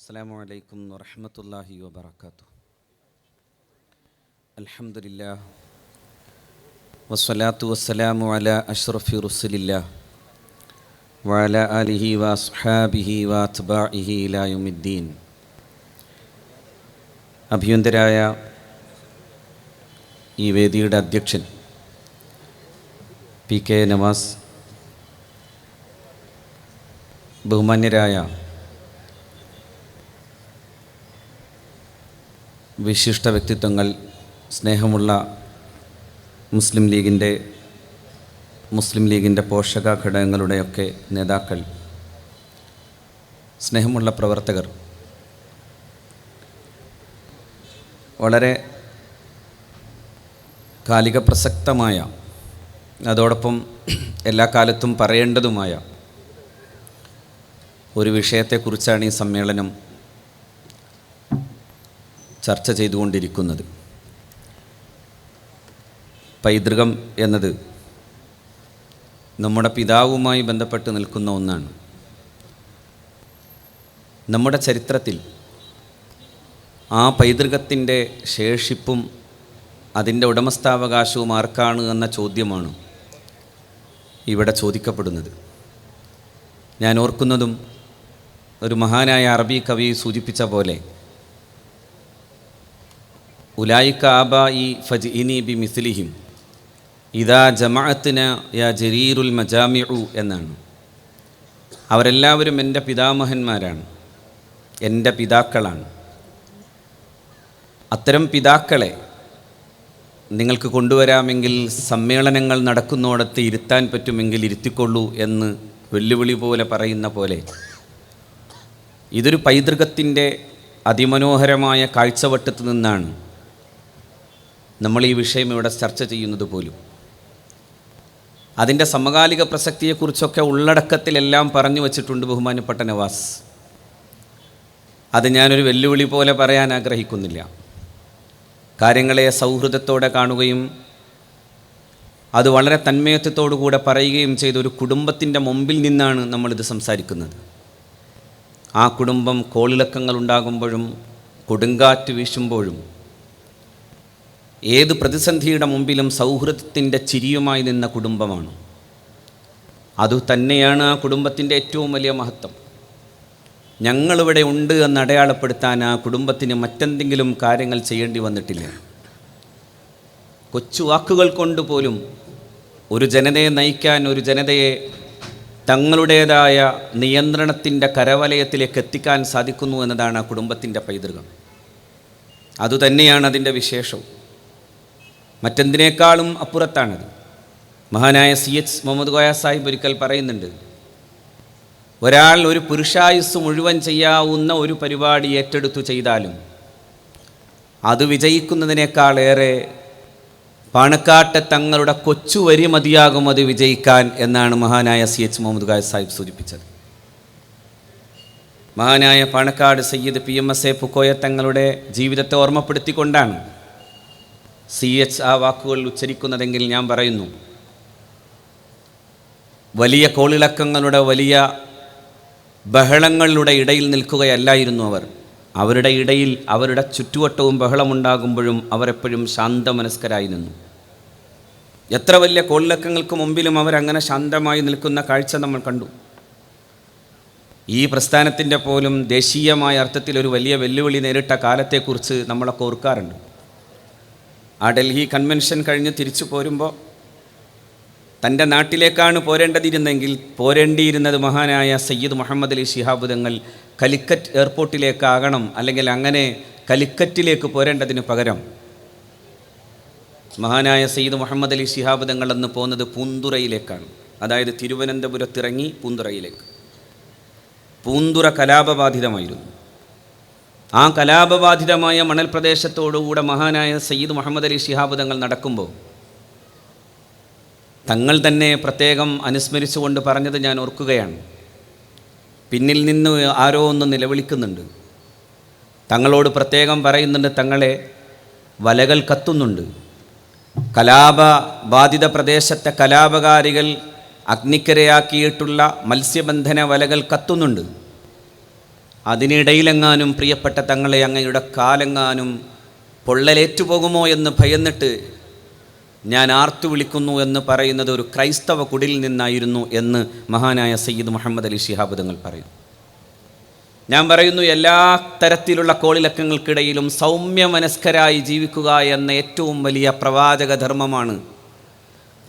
السلام عليكم ورحمة الله وبركاته الحمد لله والصلاة والسلام على أشرف رسل الله وعلى آله وأصحابه وأتباعه إلى يوم الدين അഭിയന്തരായ ഈ വേദിയുടെ അധ്യക്ഷൻ പി കെ നവാസ് ബഹുമാന്യരായ വിശിഷ്ട വ്യക്തിത്വങ്ങൾ സ്നേഹമുള്ള മുസ്ലിം ലീഗിന്റെ മുസ്ലിം ലീഗിന്റെ പോഷക ഘടകങ്ങളുടെയൊക്കെ നേതാക്കൾ സ്നേഹമുള്ള പ്രവർത്തകർ. വളരെ കാലിക പ്രസക്തമായ അതോടൊപ്പം എല്ലാ കാലത്തും പറയേണ്ടതുമായ ഒരു വിഷയത്തെക്കുറിച്ചാണ് ഈ സമ്മേളനം ചർച്ച ചെയ്തുകൊണ്ടിരിക്കുന്നത്. പൈതൃകം എന്നത് നമ്മുടെ പിതാവുമായി ബന്ധപ്പെട്ട് നിൽക്കുന്ന ഒന്നാണ്. നമ്മുടെ ചരിത്രത്തിൽ ആ പൈതൃകത്തിന്റെ ശേഷിപ്പും അതിന്റെ ഉടമസ്ഥാവകാശവും ആർക്കാണ് എന്ന ചോദ്യമാണ് ഇവിടെ ചോദിക്കപ്പെടുന്നത്. ഞാൻ ഓർക്കുന്നതും ഒരു മഹാനായ അറബി കവി സൂചിപ്പിച്ച പോലെ ഉലായിക്ക ആബ ഈ ഫജ് ഇനി ബി മിസ്ലിഹിം ഇതാ ജമാഅത്തിന് യാ ജരീറുൽ മജാമിഉ എന്നാണ്. അവരെല്ലാവരും എന്റെ പിതാമഹന്മാരാണ്. എന്റെ പിതാക്കളാണ്. അത്തരം പിതാക്കളെ നിങ്ങൾക്ക് കൊണ്ടുവരാമെങ്കിൽ സമ്മേളനങ്ങൾ നടക്കുന്നിടത്ത് ഇരുത്താൻ പറ്റുമെങ്കിൽ ഇരുത്തിക്കൊള്ളൂ എന്ന് വെല്ലുവിളി പോലെ പറയുന്ന പോലെ ഇതൊരു പൈതൃകത്തിന്റെ അതിമനോഹരമായ കാഴ്ചവട്ടത്തു നിന്നാണ് നമ്മൾ ഈ വിഷയം ഇവിടെ ചർച്ച ചെയ്യുന്നത് പോലും. അതിന്റെ സമകാലിക പ്രസക്തിയെക്കുറിച്ചൊക്കെ ഉള്ളടക്കത്തിലെല്ലാം പറഞ്ഞു വച്ചിട്ടുണ്ട് ബഹുമാനപ്പെട്ട നവാസ്. അത് ഞാനൊരു വെല്ലുവിളി പോലെ പറയാൻ ആഗ്രഹിക്കുന്നില്ല. കാര്യങ്ങളെ സൗഹൃദത്തോടെ കാണുകയും അത് വളരെ തന്മയത്വത്തോടു കൂടെ പറയുകയും ചെയ്ത ഒരു കുടുംബത്തിന്റെ മുമ്പിൽ നിന്നാണ് നമ്മളിത് സംസാരിക്കുന്നത്. ആ കുടുംബം കോളിളക്കങ്ങൾ ഉണ്ടാകുമ്പോഴും കൊടുങ്കാറ്റ് വീശുമ്പോഴും ഏത് പ്രതിസന്ധിയുടെ മുമ്പിലും സൗഹൃദത്തിന്റെ ചിരിയുമായി നിന്ന കുടുംബമാണ്. അതു തന്നെയാണ് ആ കുടുംബത്തിന്റെ ഏറ്റവും വലിയ മഹത്വം. ഞങ്ങളിവിടെ ഉണ്ട് എന്ന് അടയാളപ്പെടുത്താൻ ആ കുടുംബത്തിന് മറ്റെന്തെങ്കിലും കാര്യങ്ങൾ ചെയ്യേണ്ടി വന്നിട്ടില്ല. കൊച്ചു വാക്കുകൾ കൊണ്ട് പോലും ഒരു ജനതയെ നയിക്കാൻ ഒരു ജനതയെ തങ്ങളുടേതായ നിയന്ത്രണത്തിന്റെ കരവലയത്തിലേക്ക് എത്തിക്കാൻ സാധിക്കുന്നു എന്നതാണ് ആ കുടുംബത്തിന്റെ പൈതൃകം. അതുതന്നെയാണ് അതിന്റെ വിശേഷവും. മറ്റെന്തിനേക്കാളും അപ്പുറത്താണത്. മഹാനായ സി എച്ച് മുഹമ്മദ് കോയ സാഹിബ് ഒരിക്കൽ പറയുന്നുണ്ട് ഒരാൾ ഒരു പുരുഷായുസ് മുഴുവൻ ചെയ്യാവുന്ന ഒരു പരിപാടി ഏറ്റെടുത്തു ചെയ്താലും അത് വിജയിക്കുന്നതിനേക്കാളേറെ പാണക്കാട്ടെ തങ്ങളുടെ കൊച്ചുവരി മതിയാകും അത് വിജയിക്കാൻ എന്നാണ് മഹാനായ സി എച്ച് മുഹമ്മദ് ഖായ് സാഹിബ് സൂചിപ്പിച്ചത്. മഹാനായ Panakkad Sayyid P M S A Pookoya തങ്ങളുടെ ജീവിതത്തെ ഓർമ്മപ്പെടുത്തിക്കൊണ്ടാണ് സി എച്ച് ആ വാക്കുകൾ ഉച്ചരിക്കുന്നതെങ്കിൽ ഞാൻ പറയുന്നു വലിയ കോളിളക്കങ്ങളുടെ വലിയ ബഹളങ്ങളുടെ ഇടയിൽ നിൽക്കുകയല്ലായിരുന്നു അവർ. അവരുടെ ഇടയിൽ അവരുടെ ചുറ്റുവട്ടവും ബഹളമുണ്ടാകുമ്പോഴും അവരെപ്പോഴും ശാന്തമനസ്കരായി നിന്നു. എത്ര വലിയ കോളിളക്കങ്ങൾക്ക് മുമ്പിലും അവരങ്ങനെ ശാന്തമായി നിൽക്കുന്ന കാഴ്ച നമ്മൾ കണ്ടു. ഈ പ്രസ്ഥാനത്തിന്റെ പോലും ദേശീയമായ അർത്ഥത്തിൽ ഒരു വലിയ വെല്ലുവിളി നേരിട്ട കാലത്തെക്കുറിച്ച് നമ്മളൊക്കെ ഓർക്കാറുണ്ട്. ആ ഡൽഹി കൺവെൻഷൻ കഴിഞ്ഞ് തിരിച്ചു പോരുമ്പോൾ തന്റെ നാട്ടിലേക്കാണ് പോരേണ്ടതിരുന്നെങ്കിൽ പോരേണ്ടിയിരുന്നത് മഹാനായ സയ്യിദ് മുഹമ്മദ് അലി ശിഹാബ് കലിക്കറ്റ് എയർപോർട്ടിലേക്കാകണം അല്ലെങ്കിൽ അങ്ങനെ കലിക്കറ്റിലേക്ക് പോരേണ്ടതിന് പകരം. മഹാനായ സയ്യിദ് മുഹമ്മദ് അലി ശിഹാബ് തങ്ങൾ എന്ന് പോകുന്നത് പൂന്തുറയിലേക്കാണ്. അതായത് തിരുവനന്തപുരത്തിറങ്ങി പൂന്തുറയിലേക്ക്. പൂന്തുറ കലാപബാധിതമായിരുന്നു. ആ കലാപബാധിതമായ മണൽ പ്രദേശത്തോടുകൂടെ മഹാനായ സയ്യിദ് മുഹമ്മദ് അലി ശിഹാബ് തങ്ങൾ നടക്കുമ്പോൾ തങ്ങൾ തന്നെ പ്രത്യേകം അനുസ്മരിച്ചുകൊണ്ട് പറഞ്ഞത് ഞാൻ ഓർക്കുകയാണ്. പിന്നിൽ നിന്ന് ആരോ ഒന്ന് നിലവിളിക്കുന്നുണ്ട്. തങ്ങളോട് പ്രത്യേകം പറയുന്നുണ്ട് തങ്ങളെ വലകൾ കത്തുന്നുണ്ട്. കലാപ ബാധിത പ്രദേശത്തെ കലാപകാരികൾ അഗ്നിക്കരയാക്കിയിട്ടുള്ള മത്സ്യബന്ധന വലകൾ കത്തുന്നുണ്ട്. അതിനിടയിലെങ്ങാനും പ്രിയപ്പെട്ട തങ്ങളെ അങ്ങയുടെ കാലെങ്ങാനും പൊള്ളലേറ്റുപോകുമോ എന്ന് ഭയന്നിട്ട് ഞാൻ ആർത്തു വിളിക്കുന്നു എന്ന് പറയുന്നത് ഒരു ക്രൈസ്തവ കുടിലിൽ നിന്നായിരുന്നു എന്ന് മഹാനായ സയ്യിദ് മുഹമ്മദ് അലി ഷിഹാബ് തങ്ങൾ പറയുന്നു. ഞാൻ പറയുന്നു എല്ലാ തരത്തിലുള്ള കോളിലക്കങ്ങൾക്കിടയിലും സൗമ്യമനസ്കരായി ജീവിക്കുക എന്ന ഏറ്റവും വലിയ പ്രവാചക ധർമ്മമാണ്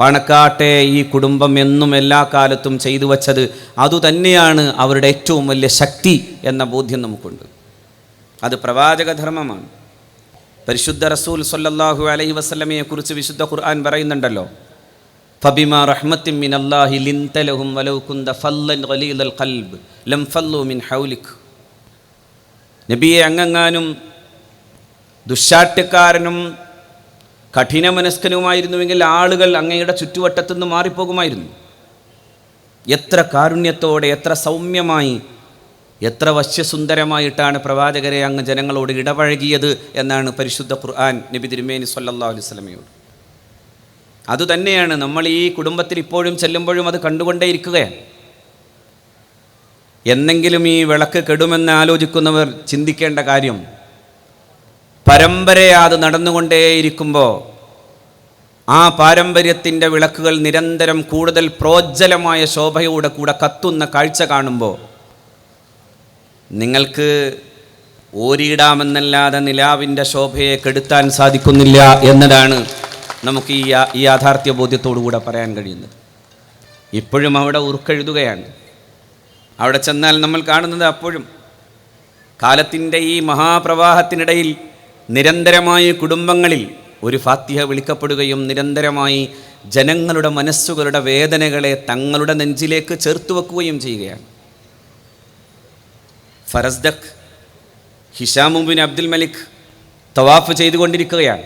പണക്കാട്ടെ ഈ കുടുംബം എന്നും എല്ലാ കാലത്തും ചെയ്തു വച്ചത് അതുതന്നെയാണ് അവരുടെ ഏറ്റവും വലിയ ശക്തി എന്ന ബോധ്യം നമുക്കുണ്ട്. അത് പ്രവാചക ധർമ്മമാണ്. പരിശുദ്ധ റസൂൽ സല്ലല്ലാഹു അലൈഹി വസല്ലമയെ കുറിച്ച് വിശുദ്ധ ഖുർആൻ പറയുന്നുണ്ടല്ലോ. ഫബിമ റഹ്മത്തിൻ ലിൻതലഹും ഖൽബ് ലം ഫല്ലു മിൻ നബിയെ അങ്ങങ്ങാനും ദുശാട്ടുകാരനും കഠിനമനസ്കനുമായിരുന്നുവെങ്കിൽ ആളുകൾ അങ്ങയുടെ ചുറ്റുവട്ടത്തു നിന്ന് മാറിപ്പോകുമായിരുന്നു. എത്ര കാരുണ്യത്തോടെ എത്ര സൗമ്യമായി എത്ര വശ്യസുന്ദരമായിട്ടാണ് പ്രവാചകരെ അങ്ങ് ജനങ്ങളോട് ഇടപഴകിയത് എന്നാണ് പരിശുദ്ധ ഖുർആൻ നബി തിരുമേനി സല്ലല്ലാഹു അലൈഹി വസല്ലമയോട്. അതുതന്നെയാണ് നമ്മൾ ഈ കുടുംബത്തിൽ ഇപ്പോഴും ചെല്ലുമ്പോഴും അത് കണ്ടുകൊണ്ടേയിരിക്കുകയാണ്. എന്നെങ്കിലും ഈ വിളക്ക് കെടുമെന്ന് ആലോചിക്കുന്നവർ ചിന്തിക്കേണ്ട കാര്യം പരമ്പരയാ അത് നടന്നുകൊണ്ടേയിരിക്കുമ്പോൾ ആ പാരമ്പര്യത്തിന്റെ വിളക്കുകൾ നിരന്തരം കൂടുതൽ പ്രോജ്വലമായ ശോഭയോടെ കൂടെ കത്തുന്ന കാഴ്ച കാണുമ്പോൾ നിങ്ങൾക്ക് ഓരിയിടാമെന്നല്ലാതെ നിലാവിന്റെ ശോഭയെ കെടുത്താൻ സാധിക്കുന്നില്ല എന്നതാണ് നമുക്ക് ഈ ഈ യാഥാർത്ഥ്യ ബോധ്യത്തോടുകൂടെ പറയാൻ കഴിയുന്നത്. ഇപ്പോഴും അവിടെ ഉറുക്കെഴുതുകയാണ്. അവിടെ ചെന്നാൽ നമ്മൾ കാണുന്നത് അപ്പോഴും കാലത്തിന്റെ ഈ മഹാപ്രവാഹത്തിനിടയിൽ നിരന്തരമായി കുടുംബങ്ങളിൽ ഒരു ഫാത്തിഹ വിളിക്കപ്പെടുകയും നിരന്തരമായി ജനങ്ങളുടെ മനസ്സുകളുടെ വേദനകളെ തങ്ങളുടെ നെഞ്ചിലേക്ക് ചേർത്ത് വെക്കുകയും ചെയ്യുകയാണ്. ഫറസ്ദഖ് ഹിഷാമുബിൻ അബ്ദുൽ മലിക് തവാഫ് ചെയ്തുകൊണ്ടിരിക്കുകയാണ്.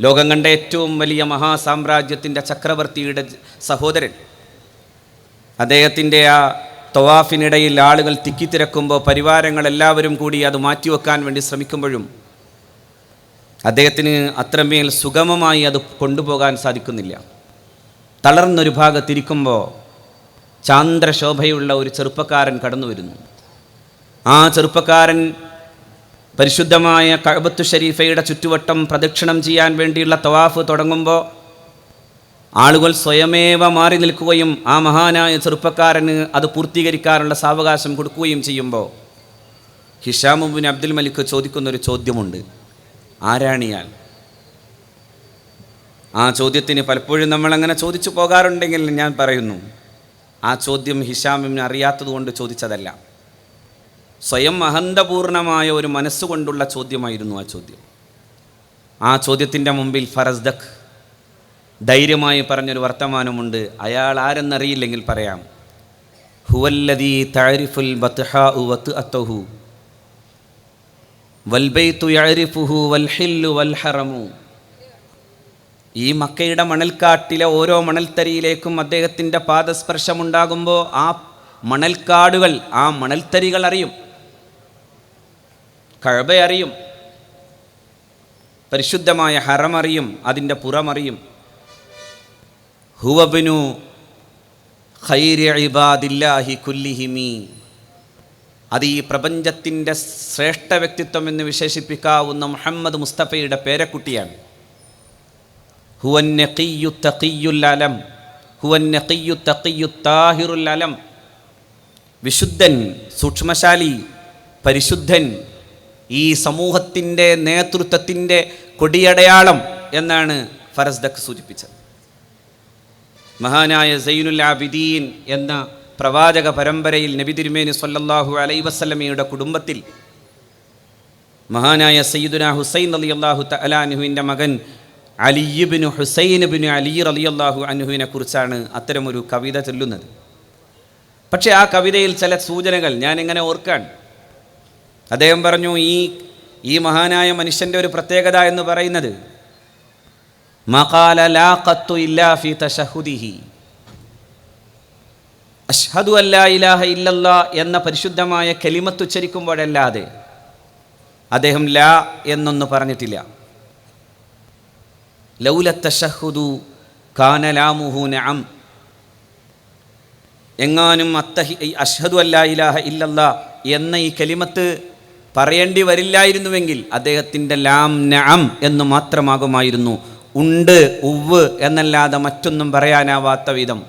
ലോകം കണ്ട ഏറ്റവും വലിയ മഹാസാമ്രാജ്യത്തിന്റെ ചക്രവർത്തിയുടെ സഹോദരൻ. അദ്ദേഹത്തിന്റെ ആ തവാഫിനിടയിൽ ആളുകൾ തിക്കിത്തിരക്കുമ്പോൾ പരിവാരങ്ങൾ എല്ലാവരും കൂടി അത് മാറ്റിവെക്കാൻ വേണ്ടി ശ്രമിക്കുമ്പോഴും അദ്ദേഹത്തിന് അത്രമേൽ സുഗമമായി അത് കൊണ്ടുപോകാൻ സാധിക്കുന്നില്ല. തളർന്നൊരു ഭാഗത്തിരിക്കുമ്പോൾ ചാന്ദ്രശോഭയുള്ള ഒരു ചെറുപ്പക്കാരൻ കടന്നു വരുന്നു. ആ ചെറുപ്പക്കാരൻ പരിശുദ്ധമായ കഴബത്തു ഷരീഫയുടെ ചുറ്റുവട്ടം പ്രദക്ഷിണം ചെയ്യാൻ വേണ്ടിയുള്ള തവാഫ് തുടങ്ങുമ്പോൾ ആളുകൾ സ്വയമേവ മാറി നിൽക്കുകയും ആ മഹാനായ ചെറുപ്പക്കാരന് അത് പൂർത്തീകരിക്കാനുള്ള സാവകാശം കൊടുക്കുകയും ചെയ്യുമ്പോൾ ഹിഷാമുബിൻ അബ്ദുൽ മലിക്ക് ചോദിക്കുന്നൊരു ചോദ്യമുണ്ട്. ആരാണിയാൽ? ആ ചോദ്യത്തിന് പലപ്പോഴും നമ്മളങ്ങനെ ചോദിച്ചു പോകാറുണ്ടെങ്കിൽ ഞാൻ പറയുന്നു ആ ചോദ്യം ഹിഷാമിന് അറിയാത്തതുകൊണ്ട് ചോദിച്ചതല്ല. സ്വയം അഹന്തപൂർണമായ ഒരു മനസ്സുകൊണ്ടുള്ള ചോദ്യമായിരുന്നു ആ ചോദ്യം. ആ ചോദ്യത്തിന്റെ മുമ്പിൽ ഫറസ്ദഖ് ധൈര്യമായി പറഞ്ഞൊരു വർത്തമാനമുണ്ട്. അയാൾ ആരെന്നറിയില്ലെങ്കിൽ പറയാം. ഹുവല്ലദീ താരിഫുൽ ബത്ഹാഉ വത്അത്തഹു വൽബൈത്തു യഅരിഫുഹു വൽഹില്ലു വൽഹറമു ഈ മക്കയുടെ മണൽക്കാട്ടിലെ ഓരോ മണൽത്തരിയിലേക്കും അദ്ദേഹത്തിന്റെ പാദസ്പർശമുണ്ടാകുമ്പോൾ ആ മണൽക്കാടുകൾ ആ മണൽത്തരികൾ അറിയും. കഴബ അറിയും. പരിശുദ്ധമായ ഹറമറിയും അതിന്റെ പുറമറിയും ഹുവബിനു ഖൈരി ഇബാദില്ലാഹി കുല്ലിഹിമി. അത് ഈ പ്രപഞ്ചത്തിന്റെ ശ്രേഷ്ഠ വ്യക്തിത്വം എന്ന് വിശേഷിപ്പിക്കാവുന്ന മുഹമ്മദ് മുസ്തഫയുടെ പേരക്കുട്ടിയാണ്. ഹുവൻ നഖിയു തഖിയുൽ അലം. ഹുവൻ നഖിയു തഖിയു താഹിറുൽ അലം. വിശുദ്ധൻ സൂക്ഷ്മശാലി പരിശുദ്ധൻ ഈ സമൂഹത്തിന്റെ നേതൃത്വത്തിന്റെ കൊടിയടയാളം എന്നാണ് ഫറസ്ദഖ് സൂചിപ്പിച്ചത്. മഹാനായ സൈനുൽ ആബിദീൻ എന്ന പ്രവാചക പരമ്പരയിൽ നബി തിരുമേനി സൊല്ലാഹു അലൈ വസല്ലമയുടെ കുടുംബത്തിൽ മഹാനായ സയ്യിദുന ഹുസൈൻ അലി അള്ളാഹു തലാനുഹുവിന്റെ മകൻ അലിയുബിനു ഹുസൈൻ ബിനു അലി അലി അള്ളാഹു അനുഹുവിനെ കുറിച്ചാണ് അത്തരമൊരു കവിത ചൊല്ലുന്നത്. പക്ഷേ ആ കവിതയിൽ ചില സൂചനകൾ ഞാൻ എങ്ങനെ ഓർക്കാൻ അദ്ദേഹം പറഞ്ഞു ഈ ഈ മഹാനായ മനുഷ്യന്റെ ഒരു പ്രത്യേകത എന്ന് പറയുന്നത് മഖാല ലാ കത്തു ഇല്ലാ ഫി തശഹുദിഹി. അഷ്ഹദു അല്ലാ ഇലാഹ ഇല്ലല്ല എന്ന പരിശുദ്ധമായ കലിമത്ത് ഉച്ചരിക്കുമ്പോഴല്ലാതെ അദ്ദേഹം ലാ എന്നൊന്ന് പറഞ്ഞിട്ടില്ല. ലൗലത്തഷഹുദു തശഹുദു കാന ലാമുഹു നഅം. എങ്ങാനും അത്തഹി അഷ്ഹദു അല്ലാ ഇലാഹ ഇല്ലല്ല എന്ന ഈ കലിമത്ത് പറയേണ്ടി വരില്ലായിരുന്നുവെങ്കിൽ അദ്ദേഹത്തിന്റെ ലാം നഅം എന്ന് മാത്രമാകുമായിരുന്നു. ഉണ്ട് ഉവ് എന്നല്ലാതെ മറ്റൊന്നും പറയാനാവാത്ത വിധം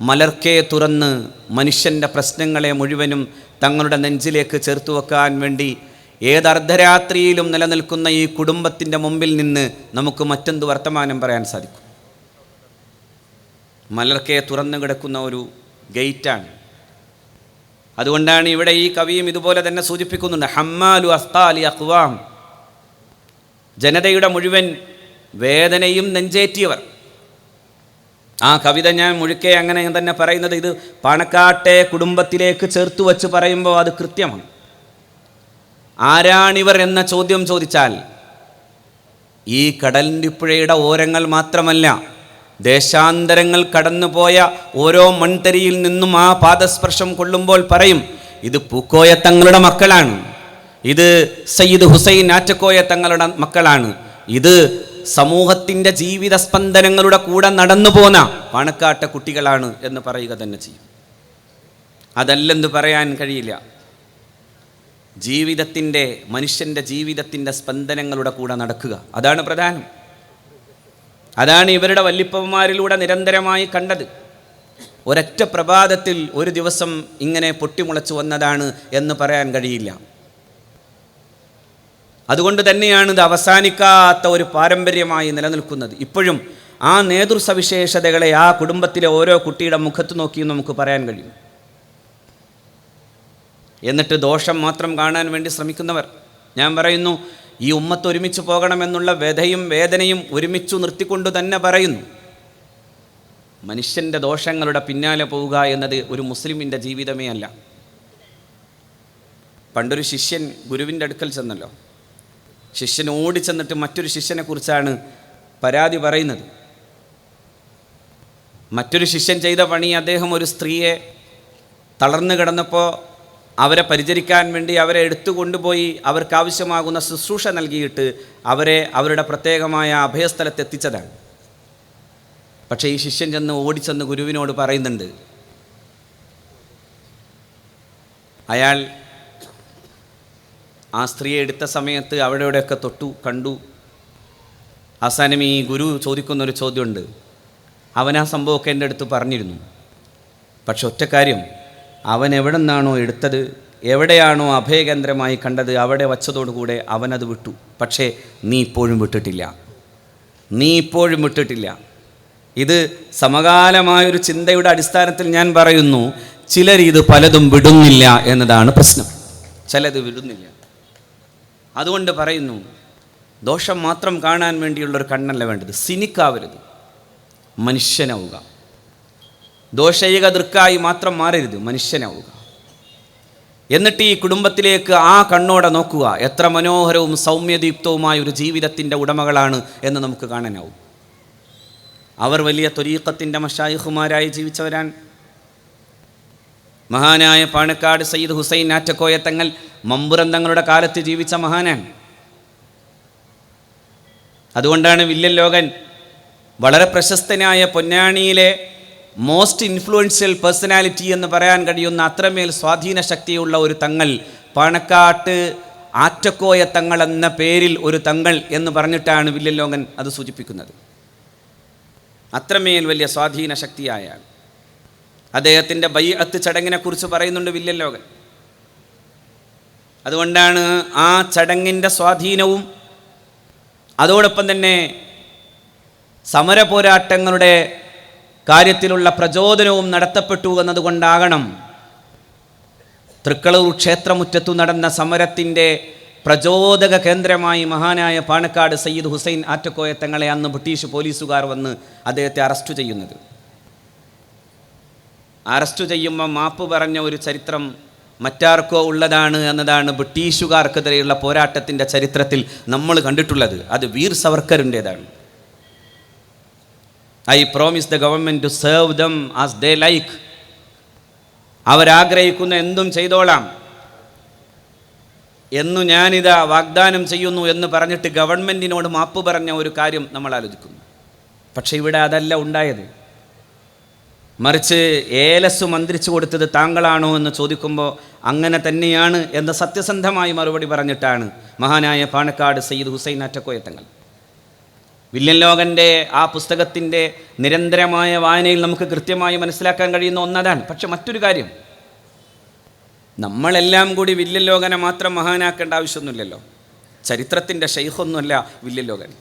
മലർക്കെ തുറന്ന് മനുഷ്യന്റെ പ്രശ്നങ്ങളെ മുഴുവനും തങ്ങളുടെ നെഞ്ചിലേക്ക് ചേർത്ത് വെക്കാൻ വേണ്ടി ഏതർദ്ധരാത്രിയിലും നിലനിൽക്കുന്ന ഈ കുടുംബത്തിന്റെ മുമ്പിൽ നിന്ന് നമുക്ക് മറ്റെന്ത് വർത്തമാനം പറയാൻ സാധിക്കും? മലർക്കെ തുറന്നു കിടക്കുന്ന ഒരു ഗേറ്റാണ്. അതുകൊണ്ടാണ് ഇവിടെ ഈ കവിയും ഇതുപോലെ തന്നെ സൂചിപ്പിക്കുന്നുണ്ട് ഹമ്മാലു അസ്താലി അഖ്വാം. ജനതയുടെ മുഴുവൻ വേദനയും നെഞ്ചേറ്റിയവർ. ആ കവിത ഞാൻ മുഴുക്കെ അങ്ങനെ തന്നെ പറയുന്നത് ഇത് പാണക്കാട്ടെ കുടുംബത്തിലേക്ക് ചേർത്ത് വച്ച് പറയുമ്പോൾ അത് കൃത്യമാണ്. ആരാണിവർ എന്ന ചോദ്യം ചോദിച്ചാൽ ഈ കടലിന്റെ പുഴയുടെ ഓരങ്ങൾ മാത്രമല്ല ദേശാന്തരങ്ങൾ കടന്നുപോയ ഓരോ മൺതരിയിൽ നിന്നും ആ പാദസ്പർശം കൊള്ളുമ്പോൾ പറയും ഇത് പൂക്കോയ തങ്ങളുടെ മക്കളാണ്. ഇത് സയ്യിദ് ഹുസൈൻ ആറ്റക്കോയ തങ്ങളുടെ മക്കളാണ്. ഇത് സമൂഹത്തിന്റെ ജീവിത സ്പന്ദനങ്ങളുടെ കൂടെ നടന്നു പോന്ന പണക്കാട്ട കുട്ടികളാണ് എന്ന് പറയുക തന്നെ ചെയ്യും. അതല്ലെന്ന് പറയാൻ കഴിയില്ല. ജീവിതത്തിന്റെ മനുഷ്യന്റെ ജീവിതത്തിന്റെ സ്പന്ദനങ്ങളുടെ കൂടെ നടക്കുക. അതാണ് പ്രധാനം. അതാണ് ഇവരുടെ വല്ലിപ്പന്മാരിലൂടെ നിരന്തരമായി കണ്ടത്. ഒരൊറ്റ പ്രഭാതത്തിൽ ഒരു ദിവസം ഇങ്ങനെ പൊട്ടിമുളച്ചു വന്നതാണ് എന്ന് പറയാൻ കഴിയില്ല. അതുകൊണ്ട് തന്നെയാണ് ഇത് അവസാനിക്കാത്ത ഒരു പാരമ്പര്യമായി നിലനിൽക്കുന്നത്. ഇപ്പോഴും ആ നേതൃസവിശേഷതകളെ ആ കുടുംബത്തിലെ ഓരോ കുട്ടിയുടെ മുഖത്ത് നോക്കിയും നമുക്ക് പറയാൻ കഴിയും. എന്നിട്ട് ദോഷം മാത്രം കാണാൻ വേണ്ടി ശ്രമിക്കുന്നവർ. ഞാൻ പറയുന്നു ഈ ഉമ്മത്ത് ഒരുമിച്ച് പോകണമെന്നുള്ള വ്യഥയും വേദനയും ഒരുമിച്ചു നിർത്തിക്കൊണ്ട് തന്നെ പറയുന്നു. മനുഷ്യന്റെ ദോഷങ്ങളുടെ പിന്നാലെ പോവുക എന്നത് ഒരു മുസ്ലിമിന്റെ ജീവിതമേ അല്ല. പണ്ടൊരു ശിഷ്യൻ ഗുരുവിന്റെ അടുക്കൽ ചെന്നല്ലോ. ശിഷ്യൻ ഓടി ചെന്നിട്ട് മറ്റൊരു ശിഷ്യനെക്കുറിച്ചാണ് പരാതി പറയുന്നത്. മറ്റൊരു ശിഷ്യൻ ചെയ്ത പണി അദ്ദേഹം ഒരു സ്ത്രീയെ തളർന്നു കിടന്നപ്പോൾ അവരെ പരിചരിക്കാൻ വേണ്ടി അവരെ എടുത്തു കൊണ്ടുപോയി അവർക്ക് ആവശ്യമാകുന്ന ശുശ്രൂഷ നൽകിയിട്ട് അവരെ അവരുടെ പ്രത്യേകമായ അഭയസ്ഥലത്ത് എത്തിച്ചതാണ്. പക്ഷേ ഈ ശിഷ്യൻ ചെന്ന് ഓടിച്ചെന്ന് ഗുരുവിനോട് പറയുന്നുണ്ട്. അയാൾ ആ സ്ത്രീയെ എടുത്ത സമയത്ത് അവിടെ ഇവിടെയൊക്കെ തൊട്ടു കണ്ടു. അവസാനം ഈ ഗുരു ചോദിക്കുന്നൊരു ചോദ്യമുണ്ട്. അവൻ ആ സംഭവമൊക്കെ എന്റെ അടുത്ത് പറഞ്ഞിരുന്നു. പക്ഷെ ഒറ്റ കാര്യം അവൻ എവിടെ നിന്നാണോ എടുത്തത് എവിടെയാണോ അഭയകേന്ദ്രമായി കണ്ടത് അവിടെ വച്ചതോടുകൂടെ അവനത് വിട്ടു. പക്ഷേ നീ ഇപ്പോഴും വിട്ടിട്ടില്ല. നീ ഇപ്പോഴും വിട്ടിട്ടില്ല. ഇത് സമകാലമായൊരു ചിന്തയുടെ അടിസ്ഥാനത്തിൽ ഞാൻ പറയുന്നു ചിലർ ഇത് പലതും വിടുന്നില്ല എന്നതാണ് പ്രശ്നം. ചിലത് വിടുന്നില്ല. അതുകൊണ്ട് പറയുന്നു ദോഷം മാത്രം കാണാൻ വേണ്ടിയുള്ളൊരു കണ്ണല്ല വേണ്ടത് സിനിക്കാവരുത് മനുഷ്യനാവുക. ദോഷയിക ദൃക്കായി മാത്രം മാറരുത് മനുഷ്യനാവുക. എന്നിട്ട് ഈ കുടുംബത്തിലേക്ക് ആ കണ്ണോടെ നോക്കുക എത്ര മനോഹരവും സൗമ്യദീപ്തവുമായ ഒരു ജീവിതത്തിന്റെ ഉടമകളാണ് എന്ന് നമുക്ക് കാണാനാവും. അവർ വലിയ തൊരീക്കത്തിന്റെ മഷായിഹുമാരായി ജീവിച്ചവരാണ്. മഹാനായ പാണക്കാട് സയ്യിദ് ഹുസൈൻ ആറ്റക്കോയ തങ്ങൾ മമ്പുറം തങ്ങളുടെ കാലത്ത് ജീവിച്ച മഹാനാണ് അതുകൊണ്ടാണ് വില്യൻ ലോകൻ വളരെ പ്രശസ്തനായ പൊന്നാണിയിലെ മോസ്റ്റ് ഇൻഫ്ലുവൻഷ്യൽ പേഴ്സണാലിറ്റി എന്ന് പറയാൻ കഴിയുന്ന അത്രമേൽ സ്വാധീന ശക്തിയുള്ള ഒരു തങ്ങൾ പാണക്കാട്ട് ആറ്റക്കോയ തങ്ങൾ എന്ന പേരിൽ ഒരു തങ്ങൾ എന്ന് പറഞ്ഞിട്ടാണ് വില്യൻ ലോകൻ അത് സൂചിപ്പിക്കുന്നത് അത്രമേൽ വലിയ സ്വാധീന ശക്തിയായ ആൾ. അദ്ദേഹത്തിന്റെ ബൈഅത്ത് ചടങ്ങിനെക്കുറിച്ച് പറയുന്നുണ്ട് വില്യൻ ലോകൻ. അതുകൊണ്ടാണ് ആ ചടങ്ങിന്റെ സ്വാധീനവും അതോടൊപ്പം തന്നെ സമര പോരാട്ടങ്ങളുടെ കാര്യത്തിലുള്ള പ്രചോദനവും നടത്തപ്പെട്ടു എന്നതുകൊണ്ടാകണം തൃക്കളൂർ ക്ഷേത്രമുറ്റത്തു നടന്ന സമരത്തിന്റെ പ്രചോദക കേന്ദ്രമായി മഹാനായ പാണക്കാട് സയ്യിദ് ഹുസൈൻ ആറ്റക്കോയത്തങ്ങളെ അന്ന് ബ്രിട്ടീഷ് പോലീസുകാർ വന്ന് അദ്ദേഹത്തെ അറസ്റ്റ് ചെയ്യുന്നത്. അറസ്റ്റ് ചെയ്യുമ്പോൾ മാപ്പ് പറഞ്ഞ ഒരു ചരിത്രം മറ്റാർക്കോ ഉള്ളതാണ് എന്നതാണ് ബ്രിട്ടീഷുകാർക്കെതിരെയുള്ള പോരാട്ടത്തിന്റെ ചരിത്രത്തിൽ നമ്മൾ കണ്ടിട്ടുള്ളത്. അത് Veer സവർക്കറിന്റേതാണ്. I promise the government to serve them as they like അവരാഗ്രഹിക്കുന്ന എന്തും ചെയ്തോളാം. എന്നു ഞാനിതാ വാഗ്ദാനം ചെയ്യുന്നു എന്ന് പറഞ്ഞിട്ട് ഗവൺമെന്റിനോട് മാപ്പ് പറഞ്ഞ ഒരു കാര്യം നമ്മൾ ആലോചിക്കുന്നു. പക്ഷേ ഇവിടെ അതല്ല ഉണ്ടായത്. മറിച്ച് ഏലസ് മന്ത്രിച്ചു കൊടുത്തത് താങ്കളാണോ എന്ന് ചോദിക്കുമ്പോൾ അങ്ങനെ തന്നെയാണ് എന്ന സത്യസന്ധമായി മറുപടി പറഞ്ഞിട്ടാണ് മഹാനായ പാണക്കാട് സയ്യിദ് ഹുസൈൻ അറ്റക്കോയത്തങ്ങൾ വില്യൻ ലോകന്റെ ആ പുസ്തകത്തിന്റെ നിരന്തരമായ വായനയിൽ നമുക്ക് കൃത്യമായി മനസ്സിലാക്കാൻ കഴിയുന്ന ഒന്നതാണ്. പക്ഷെ മറ്റൊരു കാര്യം നമ്മളെല്ലാം കൂടി വില്യൻ ലോകനെ മാത്രം മഹാനാക്കേണ്ട ആവശ്യമൊന്നുമില്ലല്ലോ. ചരിത്രത്തിന്റെ ഷെയ്ഖൊന്നുമല്ല വില്യൻ ലോകൻ.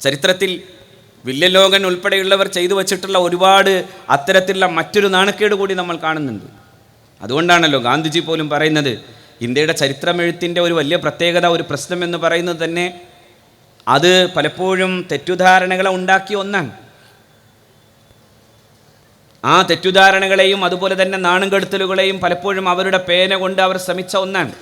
ചരിത്രത്തിൽ വില്യൻ ലോകൻ ഉൾപ്പെടെയുള്ളവർ ചെയ്തു വച്ചിട്ടുള്ള ഒരുപാട് അത്തരത്തിലുള്ള മറ്റൊരു നാണക്കേട് കൂടി നമ്മൾ കാണുന്നുണ്ട്. അതുകൊണ്ടാണല്ലോ ഗാന്ധിജി പോലും പറയുന്നത് ഇന്ത്യയുടെ ചരിത്രമെഴുത്തിന്റെ ഒരു വലിയ പ്രത്യേകത ഒരു പ്രശ്നം എന്ന് പറയുന്നത് തന്നെ അത് പലപ്പോഴും തെറ്റുധാരണകളെ ഉണ്ടാക്കിയ ഒന്നാണ്. ആ തെറ്റുധാരണകളെയും അതുപോലെ തന്നെ നാണുകെടുത്തലുകളെയും പലപ്പോഴും അവരുടെ പേന കൊണ്ട് അവർ ശ്രമിച്ച ഒന്നാണ്.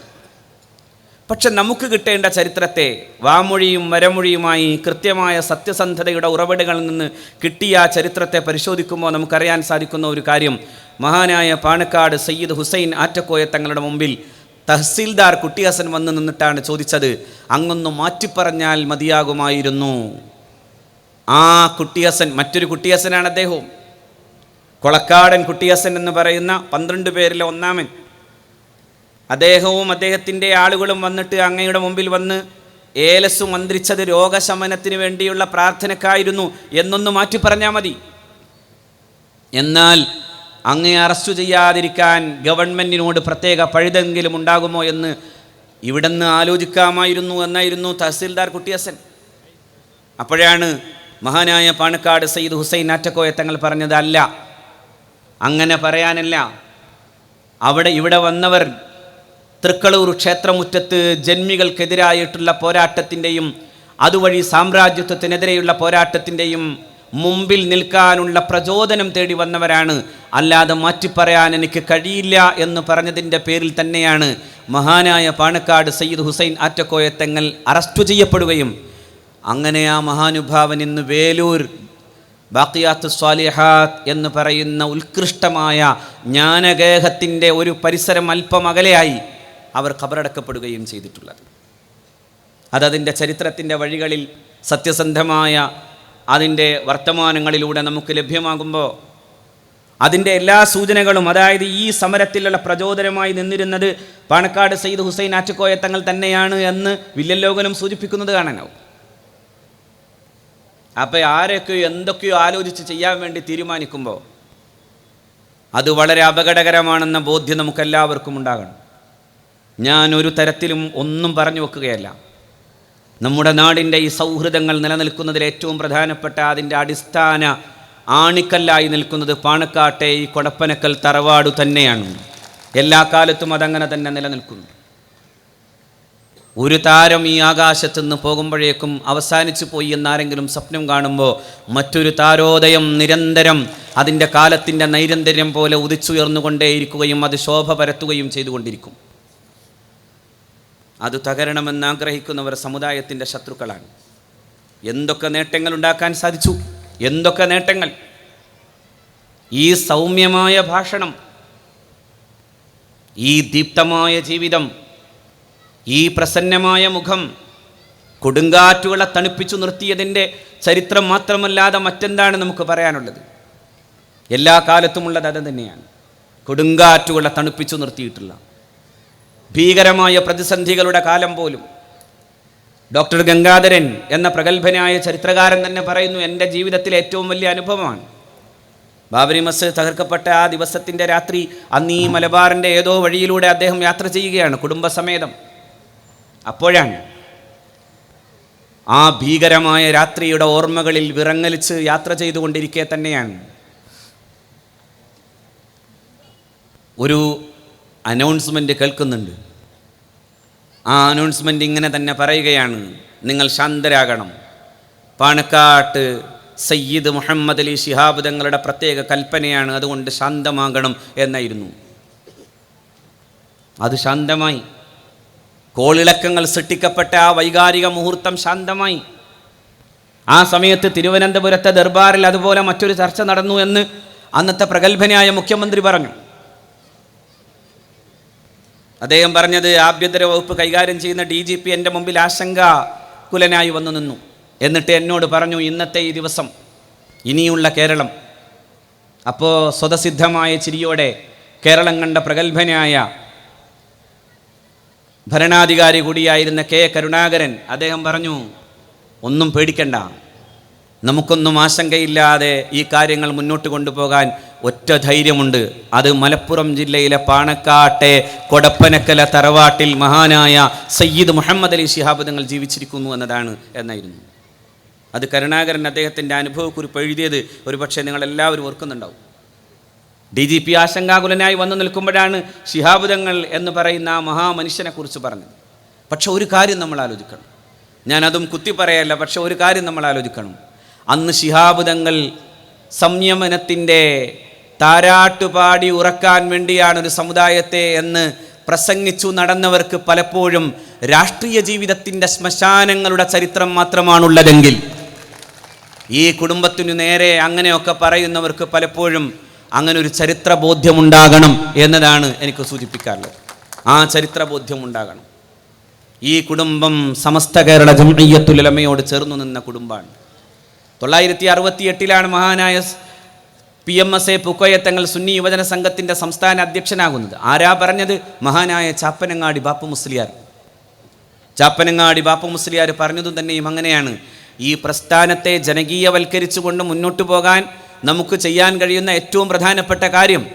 പക്ഷെ നമുക്ക് കിട്ടേണ്ട ചരിത്രത്തെ വാമൊഴിയും വരമൊഴിയുമായി കൃത്യമായ സത്യസന്ധതയുടെ ഉറവിടങ്ങളിൽ നിന്ന് കിട്ടിയ ചരിത്രത്തെ പരിശോധിക്കുമ്പോൾ നമുക്കറിയാൻ സാധിക്കുന്ന ഒരു കാര്യം. മഹാനായ പാണക്കാട് സയ്യിദ് ഹുസൈൻ ആറ്റക്കോയ തങ്ങളുടെ മുമ്പിൽ തഹസീൽദാർ കുട്ടിയാസൻ വന്ന് നിന്നിട്ടാണ് ചോദിച്ചത്. അങ്ങൊന്ന് മാറ്റിപ്പറഞ്ഞാൽ മതിയാകുമായിരുന്നു. ആ കുട്ടിയാസൻ മറ്റൊരു കുട്ടിയാസനാണ് അദ്ദേഹവും. കൊളക്കാടൻ കുട്ടിയാസൻ എന്ന് പറയുന്ന പന്ത്രണ്ട് പേരിലെ ഒന്നാമൻ. അദ്ദേഹവും അദ്ദേഹത്തിന്റെ ആളുകളും വന്നിട്ട് അങ്ങയുടെ മുമ്പിൽ വന്ന് ഏലസ് മന്ത്രിച്ചത് രോഗശമനത്തിന് വേണ്ടിയുള്ള പ്രാർത്ഥനക്കായിരുന്നു എന്നൊന്ന് മാറ്റി പറഞ്ഞാൽ മതി. എന്നാൽ അങ്ങേ അറസ്റ്റ് ചെയ്യാതിരിക്കാൻ ഗവൺമെന്റിനോട് പ്രത്യേക പഴുതെങ്കിലും ഉണ്ടാകുമോ എന്ന് ഇവിടുന്ന് ആലോചിക്കാമായിരുന്നു എന്നായിരുന്നു തഹസീൽദാർ കുട്ടിയസൻ. അപ്പോഴാണ് മഹാനായ പാണക്കാട് സയ്യിദ് ഹുസൈൻ ആറ്റക്കോയ തങ്ങൾ പറഞ്ഞത് അല്ല അങ്ങനെ പറയാനല്ല. അവിടെ ഇവിടെ വന്നവർ തൃക്കളൂർ ക്ഷേത്രമുറ്റത്ത് ജന്മികൾക്കെതിരായിട്ടുള്ള പോരാട്ടത്തിന്റെയും അതുവഴി സാമ്രാജ്യത്വത്തിനെതിരെയുള്ള പോരാട്ടത്തിന്റെയും മുമ്പിൽ നിൽക്കാനുള്ള പ്രചോദനം തേടി വന്നവരാണ്. അല്ലാതെ മാറ്റി പറയാൻ എനിക്ക് കഴിയില്ല എന്ന് പറഞ്ഞതിന്റെ പേരിൽ തന്നെയാണ് മഹാനായ പാണക്കാട് സയ്യിദ് ഹുസൈൻ ആറ്റക്കോയ തങ്ങൾ അറസ്റ്റ് ചെയ്യപ്പെടുകയും അങ്ങനെ ആ മഹാനുഭാവൻ ഇന്ന് വേലൂർ ബാക്കിയാത്ത് സ്വാലിഹാത്ത് എന്ന് പറയുന്ന ഉത്കൃഷ്ടമായ ജ്ഞാനഗേഹത്തിന്റെ ഒരു പരിസരം അല്പം അകലെയായി അവർ ഖബറടക്കപ്പെടുകയും ചെയ്തിട്ടുള്ളത്. അതതിന്റെ ചരിത്രത്തിന്റെ വഴികളിൽ സത്യസന്ധമായ അതിന്റെ വർത്തമാനങ്ങളിലൂടെ നമുക്ക് ലഭ്യമാകുമ്പോൾ അതിന്റെ എല്ലാ സൂചനകളും അതായത് ഈ സമരത്തിലുള്ള പ്രചോദനമായി നിന്നിരുന്നത് പാണക്കാട് സയ്യിദ് ഹുസൈൻ ആറ്റക്കോയ തങ്ങൾ തന്നെയാണ് എന്ന് വില്ലല്ലോകനും സൂചിപ്പിക്കുന്നത് കാണാനാവും. അപ്പോൾ ആരൊക്കെയോ എന്തൊക്കെയോ ആലോചിച്ച് ചെയ്യാൻ വേണ്ടി തീരുമാനിക്കുമ്പോൾ അത് വളരെ അപകടകരമാണെന്ന ബോധ്യം നമുക്കെല്ലാവർക്കും ഉണ്ടാകണം. ഞാൻ ഒരു തരത്തിലും ഒന്നും പറഞ്ഞു വെക്കുകയല്ല. നമ്മുടെ നാടിന്റെ ഈ സൗഹൃദങ്ങൾ നിലനിൽക്കുന്നതിൽ ഏറ്റവും പ്രധാനപ്പെട്ട അതിന്റെ അടിസ്ഥാന ആണിക്കല്ലായി നിൽക്കുന്നത് പാണക്കാട്ടെ ഈ കൊടപ്പനക്കൽ തറവാടു തന്നെയാണ്. എല്ലാ കാലത്തും അതങ്ങനെ തന്നെ നിലനിൽക്കുന്നു. ഒരു താരം ഈ ആകാശത്ത് നിന്ന് പോകുമ്പോഴേക്കും അവസാനിച്ചു പോയി എന്നാരെങ്കിലും സ്വപ്നം കാണുമ്പോൾ മറ്റൊരു താരോദയം നിരന്തരം അതിന്റെ കാലത്തിന്റെ നൈരന്തര്യം പോലെ ഉദിച്ചുയർന്നുകൊണ്ടേയിരിക്കുകയും അത് ശോഭ പരത്തുകയും ചെയ്തുകൊണ്ടിരിക്കും. അത് തകരണമെന്ന് ആഗ്രഹിക്കുന്നവർ സമുദായത്തിന്റെ ശത്രുക്കളാണ്. എന്തൊക്കെ നേട്ടങ്ങൾ ഉണ്ടാക്കാൻ സാധിച്ചു? എന്തൊക്കെ നേട്ടങ്ങൾ? ഈ സൗമ്യമായ ഭാഷണം ഈ ദീപ്തമായ ജീവിതം ഈ പ്രസന്നമായ മുഖം കൊടുങ്കാറ്റുകളെ തണുപ്പിച്ചു നിർത്തിയതിന്റെ ചരിത്രം മാത്രമല്ലാതെ മറ്റെന്താണ് നമുക്ക് പറയാനുള്ളത്? എല്ലാ കാലത്തുമുള്ളത് അത് തന്നെയാണ്. കൊടുങ്കാറ്റുകളെ തണുപ്പിച്ചു നിർത്തിയിട്ടുള്ള ഭീകരമായ പ്രതിസന്ധികളുടെ കാലം പോലും. ഡോക്ടർ ഗംഗാധരൻ എന്ന പ്രഗത്ഭനായ ചരിത്രകാരൻ തന്നെ പറയുന്നു എന്റെ ജീവിതത്തിലെ ഏറ്റവും വലിയ അനുഭവമാണ്. ബാബരി മസ്ജിദ് തകർക്കപ്പെട്ട ആ ദിവസത്തിന്റെ രാത്രി അന്ന് ഈ മലബാറിന്റെ ഏതോ വഴിയിലൂടെ അദ്ദേഹം യാത്ര ചെയ്യുകയാണ് കുടുംബസമേതം. അപ്പോഴാണ് ആ ഭീകരമായ രാത്രിയുടെ ഓർമ്മകളിൽ വിറങ്ങലിച്ച് യാത്ര ചെയ്തുകൊണ്ടിരിക്കെ തന്നെയാണ്. ഒരു അനൗൺസ്മെന്റ് കേൾക്കുന്നുണ്ട്. ആ അനൗൺസ്മെന്റ് ഇങ്ങനെ തന്നെ പറയുകയാണ്. നിങ്ങൾ ശാന്തരാകണം. പാണക്കാട്ട് സയ്യിദ് മുഹമ്മദ് അലി ശിഹാബ് തങ്ങളുടെ പ്രത്യേക കൽപ്പനയാണ്. അതുകൊണ്ട് ശാന്തമാകണം എന്നായിരുന്നു. അത് ശാന്തമായി. കോളിളക്കങ്ങൾ സൃഷ്ടിക്കപ്പെട്ട ആ വൈകാരിക മുഹൂർത്തം ശാന്തമായി. ആ സമയത്ത് തിരുവനന്തപുരത്തെ ദർബാറിൽ അതുപോലെ മറ്റൊരു ചർച്ച നടന്നു എന്ന് അന്നത്തെ പ്രഗത്ഭനായ മുഖ്യമന്ത്രി പറഞ്ഞു. അദ്ദേഹം പറഞ്ഞത് ആഭ്യന്തര വകുപ്പ് കൈകാര്യം ചെയ്യുന്ന ഡി ജി പി എന്റെ മുമ്പിൽ ആശങ്കാകുലനായി വന്നു നിന്നു. എന്നിട്ട് എന്നോട് പറഞ്ഞു ഇന്നത്തെ ഈ ദിവസം ഇനിയുള്ള കേരളം. അപ്പോൾ സ്വതസിദ്ധമായ ചിരിയോടെ കേരളം കണ്ട പ്രഗത്ഭനായ ഭരണാധികാരി കൂടിയായിരുന്ന കെ കരുണാകരൻ അദ്ദേഹം പറഞ്ഞു ഒന്നും പേടിക്കണ്ട. നമുക്കൊന്നും ആശങ്കയില്ലാതെ ഈ കാര്യങ്ങൾ മുന്നോട്ട് കൊണ്ടുപോകാൻ ഒറ്റ ധൈര്യമുണ്ട്. അത് മലപ്പുറം ജില്ലയിലെ പാണക്കാട്ടെ കൊടപ്പനക്കല തറവാട്ടിൽ മഹാനായ സയ്യിദ് മുഹമ്മദ് അലി ശിഹാബ് തങ്ങൾ ജീവിച്ചിരിക്കുന്നു എന്നതാണ് എന്നായിരുന്നു. അത് കരുണാകരൻ അദ്ദേഹത്തിന്റെ അനുഭവക്കുറിപ്പ് എഴുതിയത് ഒരുപക്ഷെ നിങ്ങളെല്ലാവരും ഓർക്കുന്നുണ്ടാവും. ഡി ജി പി ആശങ്കാകുലനായി വന്നു നിൽക്കുമ്പോഴാണ് ശിഹാബ് തങ്ങൾ എന്ന് പറയുന്ന ആ മഹാമനുഷ്യനെക്കുറിച്ച് പറഞ്ഞത്. പക്ഷെ ഒരു കാര്യം നമ്മൾ ആലോചിക്കണം. ഞാനതും കുത്തി പറയല്ല പക്ഷെ ഒരു കാര്യം നമ്മൾ ആലോചിക്കണം. അന്ന് ശിഹാബ് തങ്ങൾ സംയമനത്തിന്റെ താരാട്ടുപാടി ഉറക്കാൻ വേണ്ടിയാണ് ഒരു സമുദായത്തെ എന്ന് പ്രസംഗിച്ചു നടന്നവർക്ക് പലപ്പോഴും രാഷ്ട്രീയ ജീവിതത്തിന്റെ ശ്മശാനങ്ങളുടെ ചരിത്രം മാത്രമാണുള്ളതെങ്കിൽ ഈ കുടുംബത്തിനു നേരെ അങ്ങനെയൊക്കെ പറയുന്നവർക്ക് പലപ്പോഴും അങ്ങനെ ഒരു ചരിത്ര ബോധ്യമുണ്ടാകണം എന്നതാണ് എനിക്ക് സൂചിപ്പിക്കാറുള്ളത് ആ ചരിത്ര ബോധ്യമുണ്ടാകണം ഈ കുടുംബം സമസ്ത കേരള ജംഇയ്യത്തുലമയോട് ചേർന്നു നിന്ന കുടുംബമാണ്. തൊള്ളായിരത്തി അറുപത്തി എട്ടിലാണ് മഹാനായ പി എം എസ് എ പുക്കോയത്തങ്ങൾ സുന്നി യുവജന സംഘത്തിന്റെ സംസ്ഥാന അധ്യക്ഷനാകുന്നത്. ആരാ പറഞ്ഞത്? മഹാനായ ചാപ്പനങ്ങാടി ബാപ്പു മുസ്ലിയാർ. ചാപ്പനങ്ങാടി ബാപ്പു മുസ്ലിയാർ പറഞ്ഞതും തന്നെയും അങ്ങനെയാണ്. ഈ പ്രസ്ഥാനത്തെ ജനകീയവൽക്കരിച്ചുകൊണ്ട് മുന്നോട്ട് പോകാൻ നമുക്ക് ചെയ്യാൻ കഴിയുന്ന ഏറ്റവും പ്രധാനപ്പെട്ട കാര്യം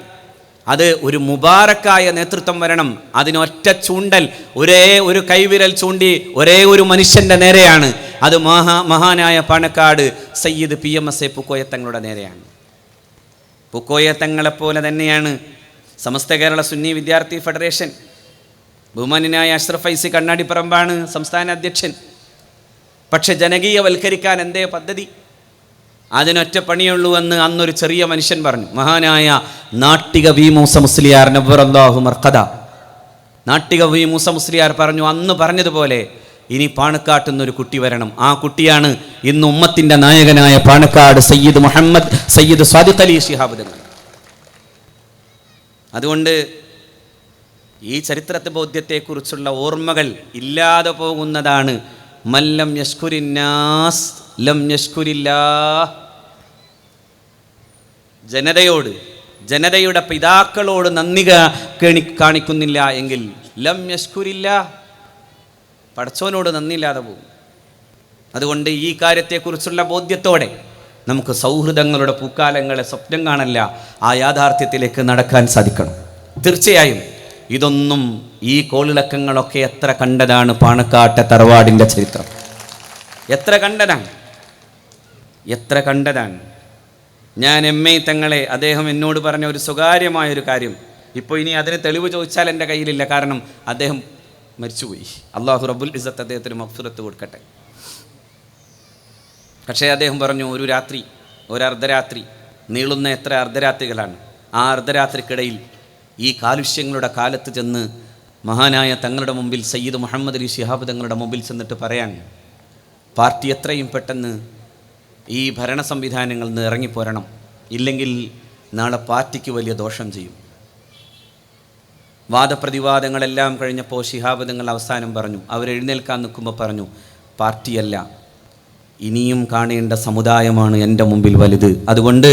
അത് ഒരു മുബാറക്കായ നേതൃത്വം വരണം. അതിനൊറ്റ ചൂണ്ടൽ ഒരേ ഒരു കൈവിരൽ ചൂണ്ടി ഒരേ ഒരു മനുഷ്യന്റെ നേരെയാണ് അത് മഹാ മഹാനായ Panakkad Sayyid P M S A പുക്കോയത്തങ്ങളുടെ നേരെയാണ്. പുക്കോയത്തങ്ങളെപ്പോലെ തന്നെയാണ് സമസ്ത കേരള സുന്നി വിദ്യാർത്ഥി ഫെഡറേഷൻ. ബഹുമാനായ അഷ്റഫ് ഐസി കണ്ണാടിപ്പറമ്പാണ് സംസ്ഥാന അധ്യക്ഷൻ. പക്ഷെ ജനകീയവൽക്കരിക്കാൻ എന്തേ പദ്ധതി? അതിനൊറ്റ പണിയുള്ളൂ എന്ന് അന്നൊരു ചെറിയ മനുഷ്യൻ പറഞ്ഞു. മഹാനായ നാട്ടിക വി മൂസ മുസ്ലിയാർ നബ്ബറല്ലാഹു മർക്കഥ നാട്ടിക വി മൂസ മുസ്ലിയാർ പറഞ്ഞു അന്ന് പറഞ്ഞതുപോലെ ഇനി പാണക്കാട്ട് നിന്നൊരു കുട്ടി വരണം. ആ കുട്ടിയാണ് ഇന്ന് ഉമ്മത്തിന്റെ നായകനായ പാണക്കാട് സയ്യിദ് മുഹമ്മദ് സയ്യിദ് സ്വാദിഖ് അലി ഷിഹാബ് അതുകൊണ്ട് ഈ ചരിത്രത്തെ ബോധ്യത്തെക്കുറിച്ചുള്ള ഓർമ്മകൾ ഇല്ലാതെ പോകുന്നതാണ്. മല്ലം യഷ്കുരിന്നാസ് ലം യഷ്കുരില്ലാ ജനതയോട് ജനതയുടെ പിതാക്കളോട് നന്ദി കാണിക്കുന്നില്ല എങ്കിൽ ലം യഷ്കുരില്ല പടച്ചോനോട് നന്ദിയില്ലാതെ പോകും. അതുകൊണ്ട് ഈ കാര്യത്തെക്കുറിച്ചുള്ള ബോധ്യത്തോടെ നമുക്ക് സൗഹൃദങ്ങളുടെ പൂക്കാലങ്ങളെ സ്വപ്നം കാണല്ല ആ യാഥാർത്ഥ്യത്തിലേക്ക് നടക്കാൻ സാധിക്കണം. തീർച്ചയായും ഇതൊന്നും ഈ കോളിളക്കങ്ങളൊക്കെ എത്ര കണ്ടതാണ് പാണക്കാട്ടെ തറവാടിന്റെ ചരിത്രം. എത്ര കണ്ടതാണ്? എത്ര കണ്ടതാണ്? ഞാൻ എം എ തങ്ങളെ അദ്ദേഹം എന്നോട് പറഞ്ഞ ഒരു സ്വകാര്യമായ ഒരു കാര്യം. ഇപ്പോൾ ഇനി അതിന് തെളിവ് ചോദിച്ചാൽ എന്റെ കയ്യിലില്ല. കാരണം അദ്ദേഹം മരിച്ചുപോയി. അള്ളാഹു റബുൽ ഇസത്ത് അദ്ദേഹത്തിന് മഫ്സുലത്ത് കൊടുക്കട്ടെ. പക്ഷേ അദ്ദേഹം പറഞ്ഞു ഒരു രാത്രി ഒരർദ്ധരാത്രി നീളുന്ന എത്ര അർദ്ധരാത്രികളാണ്. ആ അർദ്ധരാത്രിക്കിടയിൽ ഈ കാലുഷ്യങ്ങളുടെ കാലത്ത് ചെന്ന് മഹാനായ തങ്ങളുടെ മുമ്പിൽ സയ്യിദ് മുഹമ്മദ് അലി ശിഹാബ് തങ്ങളുടെ മുമ്പിൽ ചെന്നിട്ട് പറയാൻ പാർട്ടി എത്രയും പെട്ടെന്ന് ഈ ഭരണ സംവിധാനങ്ങളിൽ നിന്ന് ഇറങ്ങിപ്പോരണം. ഇല്ലെങ്കിൽ നാളെ പാർട്ടിക്ക് വലിയ ദോഷം ചെയ്യും. വാദപ്രതിവാദങ്ങളെല്ലാം കഴിഞ്ഞപ്പോൾ ശിഹാബ് തങ്ങൾ അവസാനം പറഞ്ഞു അവരെഴുന്നേൽക്കാൻ നിൽക്കുമ്പോൾ പറഞ്ഞു പാർട്ടിയല്ല ഇനിയും കാണേണ്ട സമുദായമാണ് എന്റെ മുമ്പിൽ വലുത്. അതുകൊണ്ട്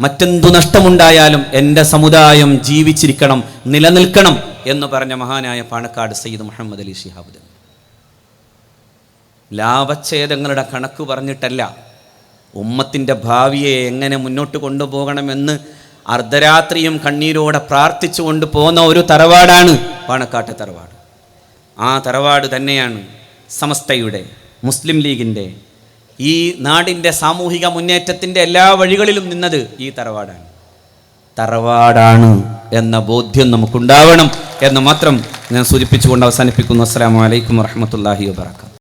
മറ്റെന്തു നഷ്ടമുണ്ടായാലും എന്റെ സമുദായം ജീവിച്ചിരിക്കണം നിലനിൽക്കണം എന്ന് പറഞ്ഞ മഹാനായ പാണക്കാട് സയ്യിദ് മുഹമ്മദ് അലി ഷിഹാബ് തങ്ങൾ. ലാഭച്ഛേദങ്ങളുടെ കണക്ക് പറഞ്ഞിട്ടല്ല ഉമ്മത്തിന്റെ ഭാവിയെ എങ്ങനെ മുന്നോട്ട് കൊണ്ടുപോകണമെന്ന് അർദ്ധരാത്രിയും കണ്ണീരോടെ പ്രാർത്ഥിച്ചു കൊണ്ട് പോകുന്ന ഒരു തറവാടാണ് പാണക്കാട്ടെ തറവാട്. ആ തറവാട് തന്നെയാണ് സമസ്തയുടെ മുസ്ലിം ലീഗിന്റെ ഈ നാടിന്റെ സാമൂഹിക മുന്നേറ്റത്തിന്റെ എല്ലാ വഴികളിലും നിന്നത് ഈ തറവാടാണ്. തറവാടാണ് എന്ന ബോധ്യം നമുക്കുണ്ടാവണം എന്ന് മാത്രം ഞാൻ സൂചിപ്പിച്ചുകൊണ്ട് അവസാനിപ്പിക്കുന്നു. അസ്സാം വലൈക്കും വർഹമത്തല്ലാഹി വാബർക്കാത്തു